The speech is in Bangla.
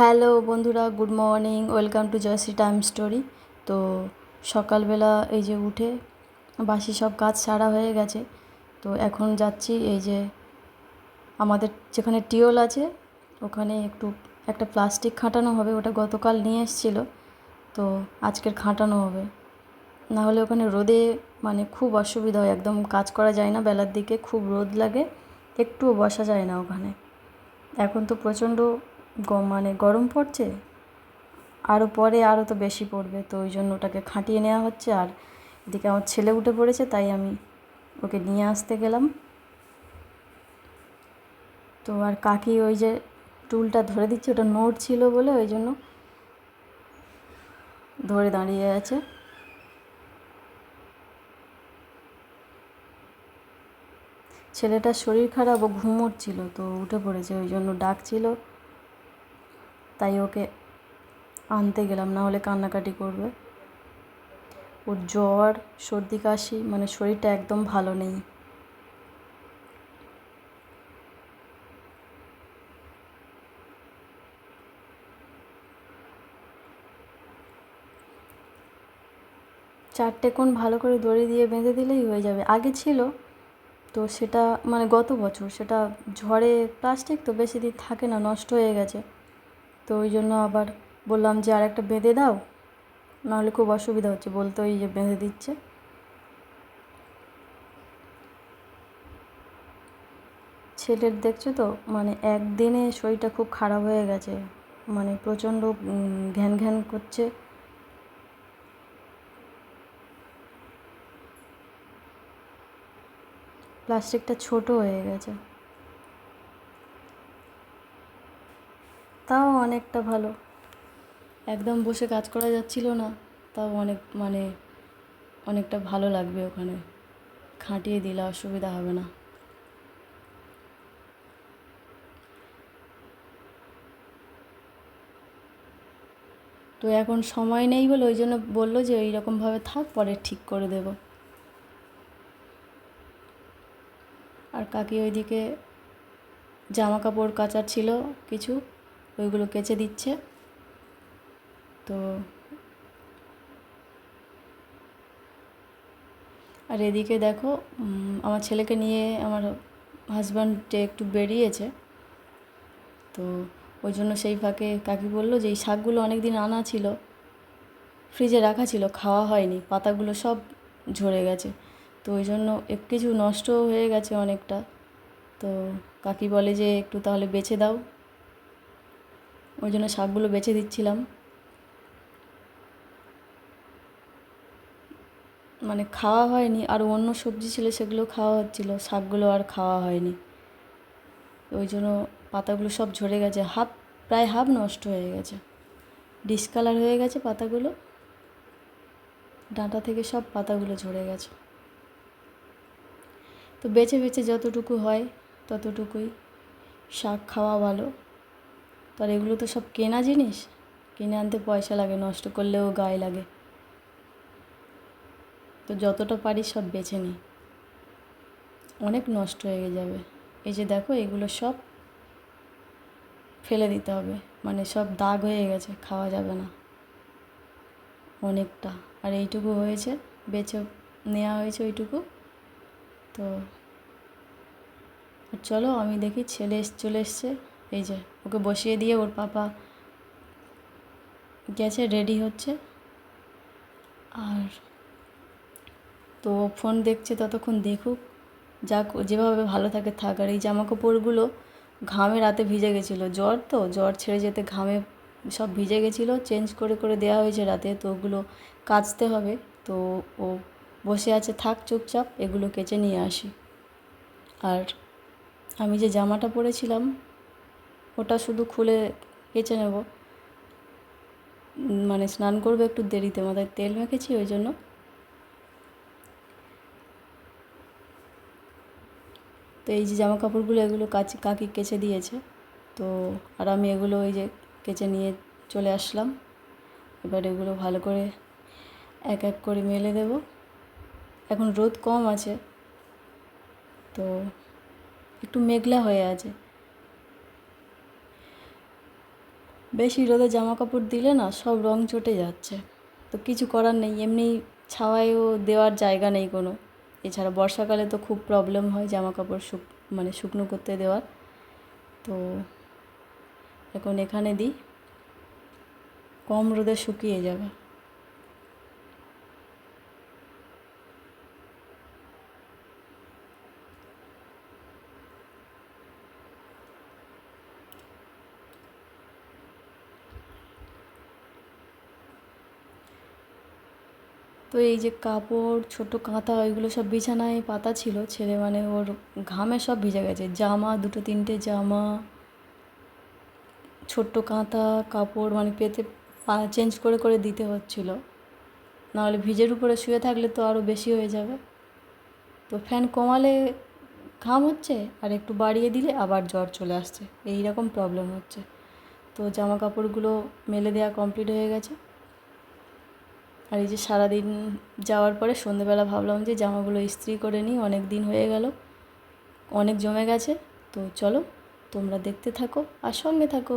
হ্যালো বন্ধুরা, good morning, welcome to Joyshree time story. তো সকালবেলা এই যে উঠে বাসি সব কাজ সারা হয়ে গেছে। তো এখন যাচ্ছি এই যে আমাদের যেখানে টিওল আছে, ওখানে একটু একটা প্লাস্টিক খাটানো হবে, ওটা গতকাল নিয়ে এসেছিল। তো আজকের খাটানো হবে। না হলে ওখানে রোদে মানে খুব অসুবিধা হয়, একদম কাজ করা যায় না, বেলার দিকে খুব রোদ লাগে, একটুও বসা যায় না ওখানে। এখন তো প্রচণ্ড মানে গরম পড়ছে? আরও পরে আরও তো বেশি পড়বে, তো ওই জন্য ওটাকে খাটিয়ে নেওয়া হচ্ছে। আর এদিকে আমার ছেলে উঠে পড়েছে, তাই আমি ওকে নিয়ে আসতে গেলাম। তো আর কাকি ওই যে টুলটা ধরে দিচ্ছে, ওটা নোট ছিল বলে ওই জন্য ধরে দাঁড়িয়ে আছে। ছেলেটার শরীর খারাপ, ও ঘুমোচ্ছিল, তো উঠে পড়েছে, ওই জন্য ডাকছিল। তাই ওকে আনতে গেলাম, না হলে কান্নাকাটি করবে। ওর জ্বর, সর্দি, কাশি মানে শরীরটা একদম ভালো নেই। চারটে কোণ ভালো করে দড়ি দিয়ে বেঁধে দিলেই হয়ে যাবে। আগে ছিল, তো সেটা মানে গত বছর, সেটা ঝড়ে প্লাস্টিক তো বেশি দিন থাকে না, নষ্ট হয়ে গেছে। তো ওই জন্য আবার বললাম যে আর একটা বেঁধে দাও, নাহলে খুব অসুবিধা হচ্ছে বলতে ওই যে বেঁধে দিচ্ছে। ছেলের দেখছ তো মানে একদিনে শরীরটা খুব খারাপ হয়ে গেছে মানে প্রচণ্ড ঘ্যান ঘ্যান করছে। প্লাস্টিকটা ছোট হয়ে গেছে। তাও অনেকটা ভালো। একদম বসে কাজ করা যাচ্ছিল না, তাও অনেক মানে অনেকটা ভালো লাগবে ওখানে। খাটিয়ে দিলে অসুবিধা হবে না। তো এখন সময় নেই বলে ওই জন্য বলল যে ওই রকমভাবে থাক, পরে ঠিক করে দেবো। আর কাকি ওইদিকে জামা কাপড় কাচার ছিল কিছু। ওইগুলো কেচে দিচ্ছে। তো আর এদিকে দেখো আমার ছেলেকে নিয়ে আমার হাজব্যান্ডে একটু বেরিয়েছে। তো ওই জন্য সেই ফাঁকে কাকি বলল যে, এই শাকগুলো অনেক দিন আনা ছিল, ফ্রিজে রাখা ছিল, খাওয়া হয়নি, পাতাগুলো সব ঝরে গেছে। তো ওই জন্য কিছু নষ্ট হয়ে গেছে অনেকটা। তো কাকি বলে যে, একটু তাহলে বেছে দাও। ওই জন্য শাকগুলো বেছে দিচ্ছিলাম। মানে খাওয়া হয়নি, আর অন্য সবজি ছিল সেগুলো খাওয়া হচ্ছিল, শাকগুলো আর খাওয়া হয়নি। ওই জন্য পাতাগুলো সব ঝরে গেছে, হাফ, প্রায় হাফ নষ্ট হয়ে গেছে। ডিসকালার হয়ে গেছে পাতাগুলো, ডাঁটা থেকে সব পাতাগুলো ঝরে গেছে। তো বেছে বেছে যতটুকু হয় ততটুকুই শাক খাওয়া ভালো। তো আর এগুলো তো সব কেনা জিনিস? কিনে আনতে পয়সা লাগে, নষ্ট করলেও গায়ে লাগে। তো যতটা পারি সব বেছে নিই। অনেক নষ্ট হয়ে যাবে। এই যে দেখো, এগুলো সব ফেলে দিতে হবে। মানে সব দাগ হয়ে গেছে, খাওয়া যাবে না। অনেকটা। আর এইটুকু হয়েছে, বেছে নেওয়া হয়েছে ওইটুকু। তো চলো, আমি দেখি ছেলে চলে এসছে। এই যে ওকে বসিয়ে দিয়ে ওর পাপা গেছে রেডি হচ্ছে। আর তো ফোন দেখছে ততক্ষণ দেখুক ও যেভাবে ভালো থাকে, থাক। আর এই জামা কাপড়গুলো ঘামে রাতে ভিজে গেছিল। জ্বর তো, জ্বর ছেড়ে যেতে ঘামে সব ভিজে গেছিল। চেঞ্জ করে করে দেওয়া হয়েছে রাতে, তো ওগুলো কাচতে হবে। তো ও বসে আছে, থাক চুপচাপ, এগুলো কেচে নিয়ে আসি। আর আমি যে জামাটা পরেছিলাম ওটা শুধু খুলে কেচে নেব। মানে স্নান করবে একটু দেরিতে, মাথায় তেল মেখেছি ওই জন্য। তো এই যে জামা কাপড়গুলো এগুলো কাচি, কাকি কেচে দিয়েছে। তো আর আমি এগুলো ওই যে কেচে নিয়ে চলে আসলাম। এবার এগুলো ভালো করে এক এক করে মেলে দেব। এখন রোদ কম আছে। তো একটু মেঘলা হয়ে আছে। বেশি রোদে জামা কাপড় দিলে না সব রং চটে যাচ্ছে। তো কিছু করার নেই, এমনি ছাওয়ায়ও দেওয়ার জায়গা নেই কোনো। এছাড়া বর্ষাকালে তো খুব প্রবলেম হয় জামা কাপড় শুক মানে শুকনো করতে দেওয়ার। তো এখন এখানে দিই, কম রোদে শুকিয়ে যাবে। তো এই যে কাপড়, ছোট কাঁথা ওইগুলো সব বিছানায় পাতা ছিল ছেলে মানে ওর ঘামে সব ভিজে গেছে। জামা, দুটো তিনটে জামা, ছোট্ট কাঁথা, কাপড় মানে পেতে চেঞ্জ করে করে দিতে হচ্ছিল। নাহলে ভিজের উপরে শুয়ে থাকলে তো আরও বেশি হয়ে যাবে। তো ফ্যান কমালে ঘাম হচ্ছে, আর একটু বাড়িয়ে দিলে আবার জ্বর চলে আসছে। এই রকম প্রবলেম হচ্ছে। তো জামা কাপড়গুলো মেলে দেওয়া কমপ্লিট হয়ে গেছে। আর এই যে সারাদিন যাওয়ার পরে সন্ধেবেলা ভাবলাম যে জামাগুলো ইস্ত্রি করে নিই, অনেক দিন হয়ে গেল, অনেক জমে গেছে। তো চলো, তোমরা দেখতে থাকো আর সঙ্গে থাকো।